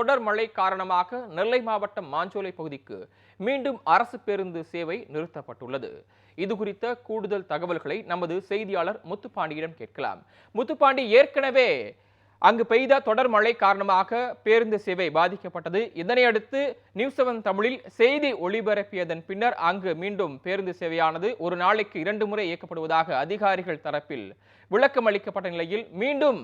தொடர் மழை காரணமாக நெல்லை மாவட்டம் மாஞ்சோலை பகுதிக்கு மீண்டும் அரசு பேருந்து சேவை நிறுத்தப்பட்டுள்ளது. இது குறித்த கூடுதல் தகவல்களை நமது செய்தியாளர் முத்துப்பாண்டியிடம் கேட்கலாம். முத்துப்பாண்டி ஏற்கனவே அங்கு பெய்த தொடர் மழை காரணமாக பேருந்து சேவை பாதிக்கப்பட்டது. இதனையடுத்து நியூஸ் செவன் தமிழில் செய்தி ஒளிபரப்பியதன் பின்னர் அங்கு மீண்டும் பேருந்து சேவையானது ஒரு நாளைக்கு இரண்டு முறை இயக்கப்படுவதாக அதிகாரிகள் தரப்பில் விளக்கம் அளிக்கப்பட்ட நிலையில் மீண்டும்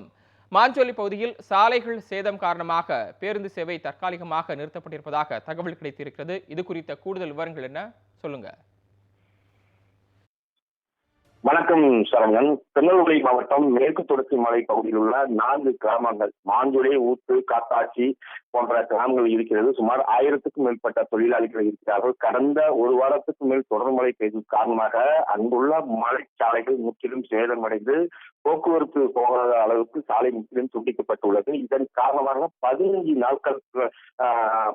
மாஞ்சோலி பகுதியில் சாலைகள் சேதம் காரணமாக பேருந்து சேவை தற்காலிகமாக நிறுத்தப்பட்டிருப்பதாக தகவல் கிடைத்திருக்கிறது. இது குறித்த கூடுதல் விவரங்கள் என்ன? சொல்லுங்க. வணக்கம் சரவணன். திருநெல்வேலி மாவட்டம் மேற்கு தொடர்ச்சி மலை பகுதியில் உள்ள நான்கு கிராமங்கள் மாஞ்சுளை ஊத்து காத்தாச்சி போன்ற கிராமங்கள் இருக்கிறது. சுமார் ஆயிரத்துக்கும் மேற்பட்ட தொழிலாளிகள் இருக்கிறார்கள். கடந்த ஒரு வாரத்துக்கு மேல் தொடர் மழை பெய்தது காரணமாக அங்குள்ள மலைச்சாலைகள் முற்றிலும் சேதமடைந்து போக்குவரத்து போகாத அளவுக்கு சாலை முற்றிலும் துண்டிக்கப்பட்டுள்ளது. இதன் காரணமாக பதினைஞ்சு நாட்கள்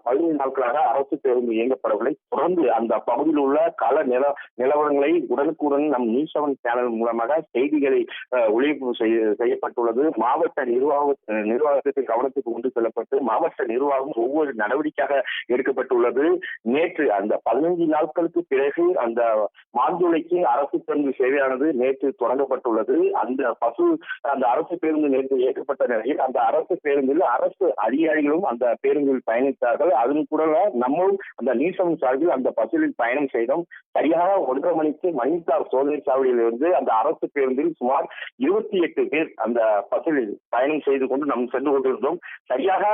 பதினைந்து நாட்களாக அரசு பேருந்து இயங்கப்படவில்லை. தொடர்ந்து அந்த பகுதியில் உள்ள கள நில நிலவரங்களை உடனுக்குடன் நம் நியூஸ் செவன் சேனல் மூலமாக செய்திகளை ஒளிபரப்பு செய்ய- செய்யப்பட்டுள்ளது. மாவட்ட நிர்வாக நிர்வாகத்திற்கு கவனத்துக்கு கொண்டு செல்லப்பட்டு மாவட்ட நிர்வாகம் ஒவ்வொரு நடவடிக்கையாக எடுக்கப்பட்டுள்ளது. நேற்று அந்த பதினைஞ்சு நாட்களுக்கு பிறகு அந்த மாந்துளைக்கு அரசு பேருந்து சேவையானது நேற்று தொடங்கப்பட்டுள்ளது. அந்த பசு அந்த அரசு பேருந்து நிலையத்தில் இயக்கப்பட்ட நிலையில் அந்த அரசு பேருந்தில் அரசு அதிகாரிகளும் அந்த பேருந்தில் பயணித்தார்கள். அதன் கூட நம்மளும் அந்த நீசம் சார்பில் அந்த பசுவில் பயணம் செய்தோம். சரியாக ஒன்றரை மணிக்கு மணித்தார் சோதனை சாவடியில் இருந்து அந்த அரசு பேருந்தில் சுமார் இருபத்தி எட்டு பேர் அந்த பசுவில் பயணம் செய்து கொண்டு நாம் சென்று கொண்டிருந்தோம். சரியாக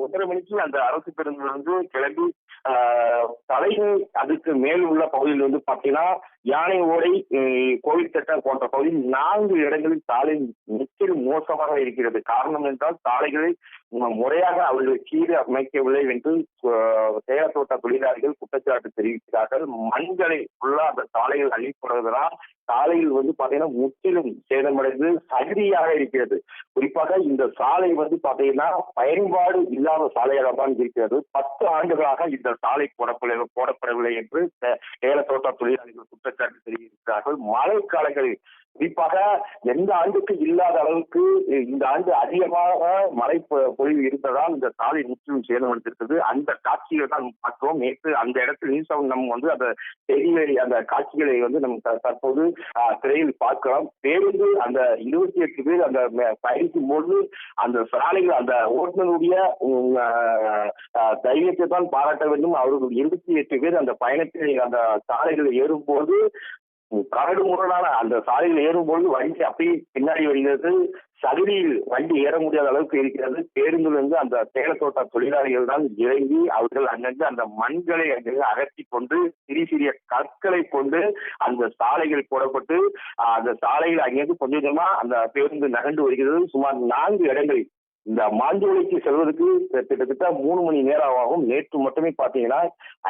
ஒன்றரை மணிக்கு அந்த அரசு பேருந்திலிருந்து கிளம்பி ஆஹ், தலைமை அதுக்கு மேல் உள்ள பகுதியில் வந்து பார்த்தீங்கன்னா யானை ஓடை கோவில் தட்டம் போன்ற பகுதியில் நான்கு இடங்கள் இடங்களில் சாலை முற்றிலும் மோசமாக இருக்கிறது. காரணம் என்றால் சாலைகளை முறையாக அவர்கள் கீழே அமைக்கவில்லை என்று ஆஹ், தோட்ட தொழிலாளிகள் குற்றச்சாட்டு தெரிவிக்கிறார்கள். மண்களை உள்ள அந்த சாலைகள் அழிப்படுவதனால் சாலையில் வந்து பாத்தீங்கன்னா முற்றிலும் சேதமடைந்து சகதியாக இருக்கிறது. குறிப்பாக இந்த சாலை வந்து பாத்தீங்கன்னா பயன்பாடு இல்லாத சாலையாக தான் இருக்கிறது. பத்து ஆண்டுகளாக இந்த சாலை போடப்படவில்லை போடப்படவில்லை என்று தே- தோட்ட தொழிலாளிகள் குற்றச்சாட்டு தெரிவிக்கிறார்கள். மழை காலங்களில் குறிப்பாக எந்த ஆண்டுக்கு இல்லாத அளவுக்கு இந்த ஆண்டு அதிகமாக மழை பொ- பொழிவு இருந்ததால் இந்த சாலை முற்றிலும் சேதமடைந்திருக்கிறது. அந்த காட்சிகளை தான் பார்த்தோம். நேற்று அந்த இடத்தில் நியூஸ் நம்ம வந்து அந்த செய்திகளை அந்த காட்சிகளை வந்து நம்ம த- தற்போது ஆஹ், திரையில் பார்க்கலாம். பேருந்து அந்த இருபத்தி எட்டு பேர் அந்த பயணிக்கும் போது அந்த சாலைகள் அந்த ஓட்டுநருடைய தைரியத்தை தான் பாராட்ட வேண்டும். அவர்கள் இருபத்தி எட்டு பேர் அந்த பயணத்தை அந்த சாலைகளில் ஏறும்போது கரடு முரடான அந்த சாலையில் ஏறும்போது வண்டி அப்படியே பின்னாடி வருகிறது. சகதியில் வண்டி ஏற முடியாத அளவுக்கு இருக்கிறது. பேருந்தில் இருந்து அந்த சேலத்தோட்ட தொழிலாளிகள் தான் இறங்கி அவர்கள் அங்கங்கு அந்த மண்களை அங்கங்கு அகற்றி கொண்டு சிறிய சிறிய கற்களை கொண்டு அந்த சாலைகள் போடப்பட்டு அந்த சாலையில் அங்கிருந்து கொஞ்சம் கொஞ்சமா அந்த பேருந்து நகர்ந்து வருகிறது. சுமார் நான்கு இடங்களில் இந்த மாஞ்சோலைக்கு செல்வதற்கு கிட்டத்தட்ட மூணு மணி நேரம் ஆகும் நேற்று மட்டுமே பாத்தீங்கன்னா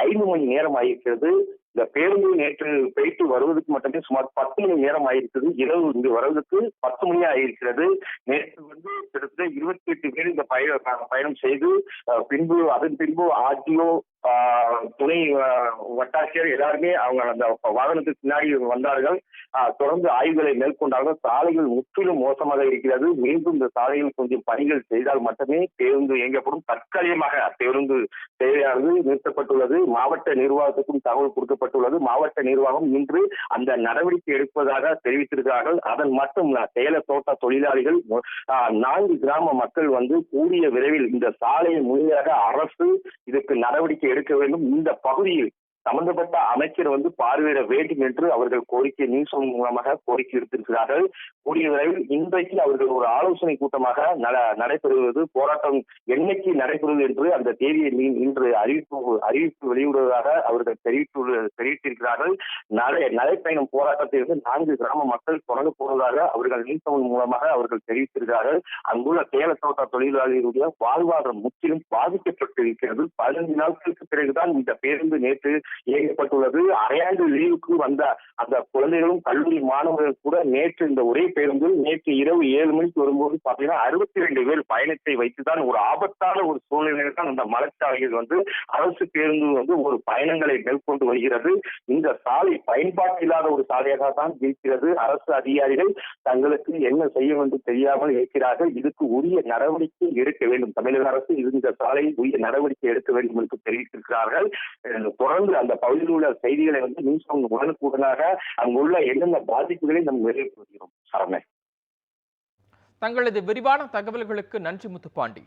ஐந்து மணி நேரம் ஆகியிருக்கிறது இந்த பேருந்து நேற்று போயிட்டு வருவதற்கு மட்டுமே சுமார் பத்து மணி நேரம் ஆயிருக்குது இரவு இங்கு வருவதற்கு பத்து மணி ஆகியிருக்கிறது நேற்று வந்து கிட்டத்தட்ட இருபத்தி எட்டு பேர் இந்த பயணம் பயணம் செய்து பின்பு அதன் பின்பு ஆர்டிஓ துணை வட்டாட்சியர் எல்லாருமே அவங்க அந்த வாகனத்துக்கு பின்னாடி வந்தார்கள். தொடர்ந்து ஆய்வுகளை மேற்கொண்டார்கள். சாலைகள் முற்றிலும் மோசமாக இருக்கிறது. மீண்டும் இந்த சாலையில் கொஞ்சம் பணிகள் செய்தால் மட்டுமே பேருந்து இயங்கப்படும். தற்காலிகமாக பேருந்து தேவையானது நிறுத்தப்பட்டுள்ளது. மாவட்ட நிர்வாகத்துக்கும் தகவல் கொடுக்கப்பட்டுள்ளது. மாவட்ட நிர்வாகம் இன்று அந்த நடவடிக்கை எடுப்பதாக தெரிவித்திருக்கிறார்கள். அதன் மட்டும் சேல தோட்ட தொழிலாளிகள் ஆஹ், நான்கு கிராம மக்கள் வந்து கூடிய விரைவில் இந்த சாலையை முழுமையாக அரசு இதுக்கு நடவடிக்கை எடுக்க வேண்டும். இந்த பகுதியில் சம்பந்தப்பட்ட அமைச்சர் வந்து பார்வையிட வேண்டும் என்று அவர்கள் கோரிக்கை நியூஸ் மூலமாக கோரிக்கை விடுத்திருக்கிறார்கள். கூடிய விரைவில் இன்றைக்கு அவர்கள் ஒரு ஆலோசனை கூட்டமாக நடைபெறுவது போராட்டம் என்னைக்கு நடைபெறுவது என்று அந்த தேதியை இன்று அறிவிப்பு அறிவிப்பு வெளியிடுவதாக அவர்கள் தெரிவித்து தெரிவித்திருக்கிறார்கள். நடை நடைப்பயணம் போராட்டத்தை வந்து நான்கு கிராம மக்கள் தொடங்க போவதாக அவர்கள் நீசவன் மூலமாக அவர்கள் தெரிவித்திருக்கிறார்கள். அங்குள்ள சேல தோட்ட தொழிலாளிகளுடைய வாழ்வாதாரம் முற்றிலும் பாதிக்கப்பட்டிருக்கிறது. பதினைந்து நாட்களுக்கு பிறகுதான் இந்த பேருந்து நேற்று இயக்கப்பட்டுள்ளது அரையாண்டு லீவுக்கு வந்த அந்த குழந்தைகளும் கல்லூரி மாணவர்கள் கூட நேற்று இந்த ஒரே பேருந்தில் நேற்று இரவு ஏழு மணிக்கு வரும்போது பாத்தீங்கன்னா அறுபத்தி ரெண்டு பேர் பயணத்தை வைத்துதான் ஒரு ஆபத்தான ஒரு சூழ்நிலையில் தான் அந்த மலைச்சாலையில் வந்து அரசு பேருந்து வந்து ஒரு பயணங்களை மேற்கொண்டு வருகிறது. இந்த சாலை பயன்பாடு இல்லாத ஒரு சாலையாக தான் இருக்கிறது. அரசு அதிகாரிகள் தங்களுக்கு என்ன செய்ய வேண்டும் தெரியாமல் இருக்கிறார்கள். இதுக்கு உரிய நடவடிக்கை எடுக்க வேண்டும். தமிழக அரசு இந்த சாலையில் உரிய நடவடிக்கை எடுக்க வேண்டும் என்று தெரிவித்திருக்கிறார்கள். தொடர்ந்து அந்த பகுதியில் உள்ள செய்திகளை வந்து நியூஸ் அவங்க உடனுக்குடனாக அங்குள்ள என்னென்ன பாதிப்புகளை நாம் நிறைவேற்றுகிறோம் சரணே தங்களது விரிவான தகவல்களுக்கு நன்றி முத்துப்பாண்டி.